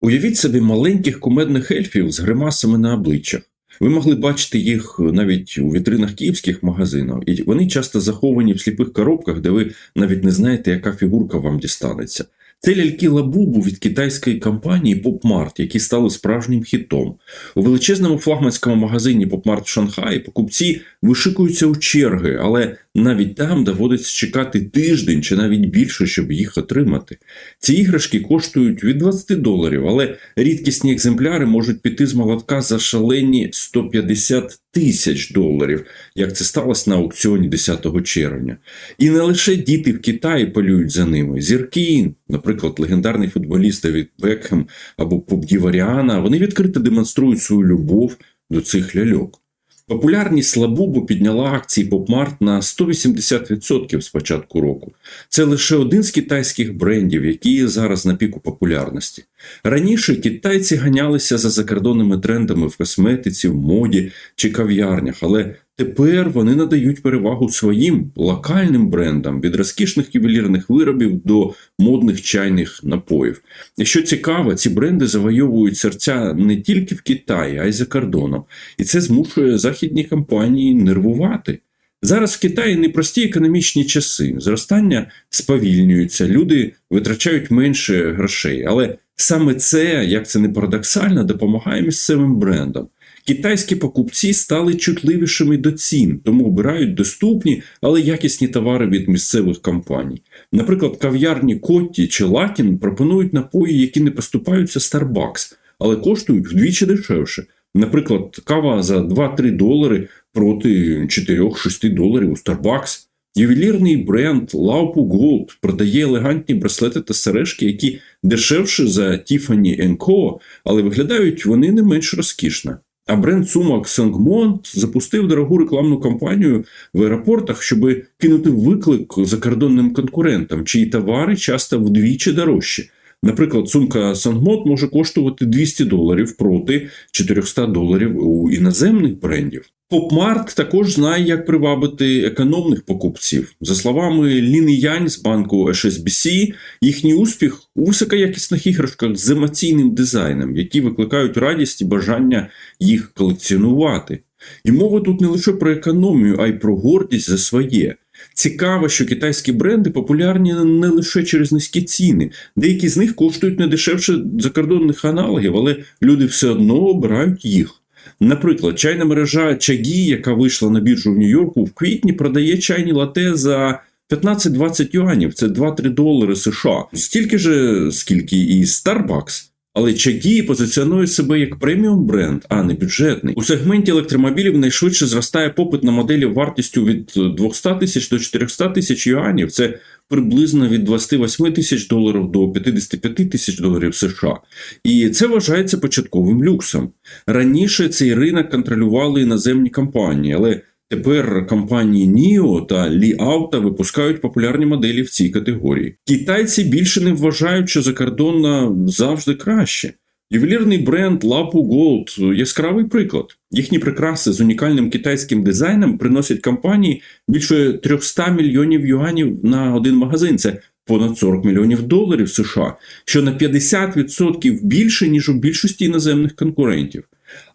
Уявіть собі маленьких кумедних ельфів з гримасами на обличчях. Ви могли бачити їх навіть у вітринах київських магазинів, і вони часто заховані в сліпих коробках, де ви навіть не знаєте, яка фігурка вам дістанеться. Це ляльки лабубу від китайської компанії PopMart, які стали справжнім хітом. У величезному флагманському магазині PopMart в Шанхаї покупці вишикуються у черги, але навіть там доводиться чекати тиждень чи навіть більше, щоб їх отримати. Ці іграшки коштують від 20 доларів, але рідкісні екземпляри можуть піти з молотка за шалені 150 тисяч доларів, як це сталося на аукціоні 10 червня. І не лише діти в Китаї полюють за ними. Зірки, наприклад, легендарний футболіст Девід Бекхем або Побдіваріана, вони відкрито демонструють свою любов до цих ляльок. Популярність Лабубу підняла акції Попмарт на 180% з початку року. Це лише один з китайських брендів, які зараз на піку популярності. Раніше китайці ганялися за закордонними трендами в косметиці, в моді чи кав'ярнях, але тепер вони надають перевагу своїм локальним брендам від розкішних ювелірних виробів до модних чайних напоїв. І що цікаво, ці бренди завойовують серця не тільки в Китаї, а й за кордоном. І це змушує західні компанії нервувати. Зараз в Китаї непрості економічні часи. Зростання сповільнюється, люди витрачають менше грошей. Але саме це, як це не парадоксально, допомагає місцевим брендам. Китайські покупці стали чутливішими до цін, тому обирають доступні, але якісні товари від місцевих компаній. Наприклад, кав'ярні Котті чи Лакін пропонують напої, які не поступаються Starbucks, але коштують вдвічі дешевше. Наприклад, кава за 2-3 долари проти 4-6 доларів у Starbucks. Ювелірний бренд Laupu Gold продає елегантні браслети та сережки, які дешевше за Tiffany Co., але виглядають вони не менш розкішно. А бренд сумок Сенгмонт запустив дорогу рекламну кампанію в аеропортах, щоб кинути виклик закордонним конкурентам, чиї товари часто вдвічі дорожчі. Наприклад, сумка Сангмот може коштувати 200 доларів проти 400 доларів у іноземних брендів. Попмарт також знає, як привабити економних покупців. За словами Ліни Янь з банку HSBC, їхній успіх у високоякісних іграшках з емоційним дизайном, які викликають радість і бажання їх колекціонувати. І мова тут не лише про економію, а й про гордість за своє. Цікаво, що китайські бренди популярні не лише через низькі ціни. Деякі з них коштують не дешевше закордонних аналогів, але люди все одно обирають їх. Наприклад, чайна мережа Чагі, яка вийшла на біржу в Нью-Йорку, в квітні продає чайні лате за 15-20 юанів, це 2-3 долари США. Стільки ж, скільки і Starbucks. Але Чагі позиціонує себе як преміум бренд, а не бюджетний. У сегменті електромобілів найшвидше зростає попит на моделі вартістю від 200 тисяч до 400 тисяч юанів. Це приблизно від 28 тисяч доларів до 55 тисяч доларів США. І це вважається початковим люксом. Раніше цей ринок контролювали іноземні компанії, але Тепер компанії NIO та Li Auto випускають популярні моделі в цій категорії. Китайці більше не вважають, що закордонна завжди краще. Ювелірний бренд Lapu Gold – яскравий приклад. Їхні прикраси з унікальним китайським дизайном приносять компанії більше 300 мільйонів юанів на один магазин. Це понад 40 мільйонів доларів США, що на 50% більше ніж у більшості іноземних конкурентів.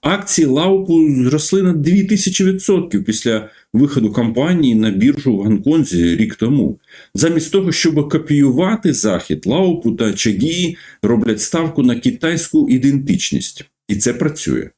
Акції Лаупу зросли на 2000% після виходу компанії на біржу в Гонконзі рік тому. Замість того, щоб копіювати захід, Лаупу та Чагі роблять ставку на китайську ідентичність, і це працює.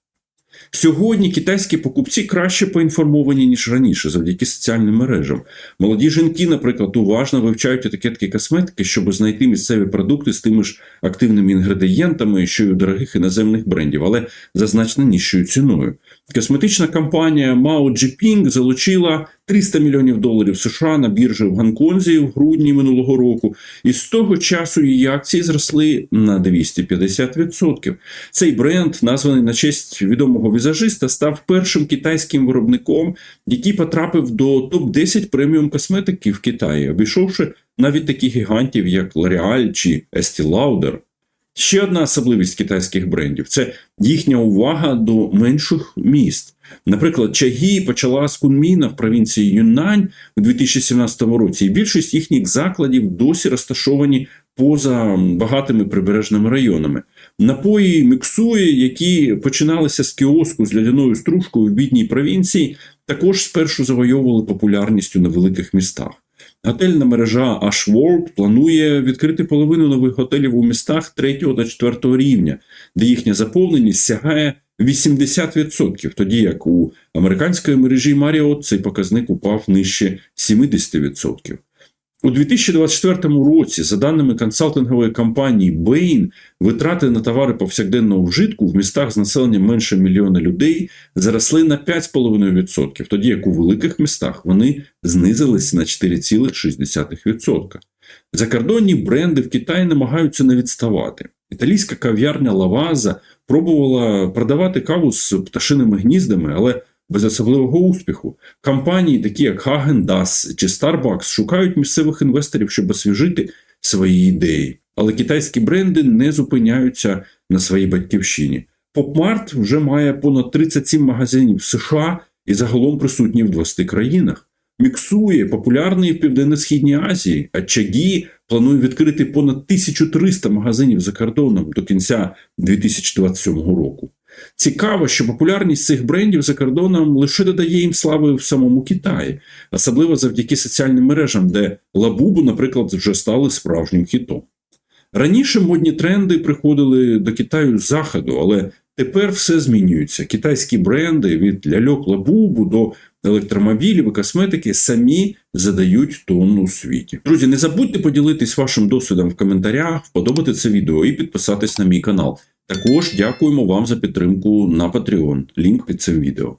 Сьогодні китайські покупці краще поінформовані, ніж раніше, завдяки соціальним мережам. Молоді жінки, наприклад, уважно вивчають етикетки косметики, щоб знайти місцеві продукти з тими ж активними інгредієнтами, що й у дорогих іноземних брендів, але за значно нижчою ціною. Косметична компанія Mao Jiping залучила 300 мільйонів доларів США на біржі в Гонконзі в грудні минулого року, і з того часу її акції зросли на 250%. Цей бренд, названий на честь відомого візажиста, став першим китайським виробником, який потрапив до топ 10 преміум косметики в Китаї, обійшовши навіть таких гігантів, як L'Oreal чи Estee Lauder. Ще одна особливість китайських брендів це їхня увага до менших міст. Наприклад, Чагі почала з Кунміна в провінції Юннань у 2017 році, і більшість їхніх закладів досі розташовані поза багатими прибережними районами. Напої міксує, які починалися з кіоску з лядяною стружкою в бідній провінції, також спершу завойовували популярність у невеликих містах. Готельна мережа Ashworld планує відкрити половину нових готелів у містах 3 та 4 рівня, де їхня заповненість сягає 80%, тоді як у американської мережі Marriott цей показник упав нижче 70%. У 2024 році, за даними консалтингової компанії Bain, витрати на товари повсякденного вжитку в містах з населенням менше мільйона людей зросли на 5,5%, тоді як у великих містах вони знизились на 4,6%. Закордонні бренди в Китаї намагаються не відставати. Італійська кав'ярня Лаваза пробувала продавати каву з пташиними гніздами, але без особливого успіху. Компанії, такі як Hagen Dazs чи Starbucks, шукають місцевих інвесторів, щоб освіжити свої ідеї. Але китайські бренди не зупиняються на своїй батьківщині. Попмарт вже має понад 37 магазинів в США і загалом присутній в 20 країнах. Міксує популярний в Південно-Східній Азії, а Чагі планує відкрити понад 1300 магазинів за кордоном до кінця 2027 року. Цікаво, що популярність цих брендів за кордоном лише додає їм слави в самому Китаї, особливо завдяки соціальним мережам, де лабубу, наприклад, вже стали справжнім хітом. Раніше модні тренди приходили до Китаю з заходу, але тепер все змінюється. Китайські бренди від ляльок лабубу до електромобілів і косметики самі задають тон у світі. Друзі, не забудьте поділитись вашим досвідом в коментарях, вподобати це відео і підписатись на мій канал. Також дякуємо вам за підтримку на Patreon. Лінк під цим відео.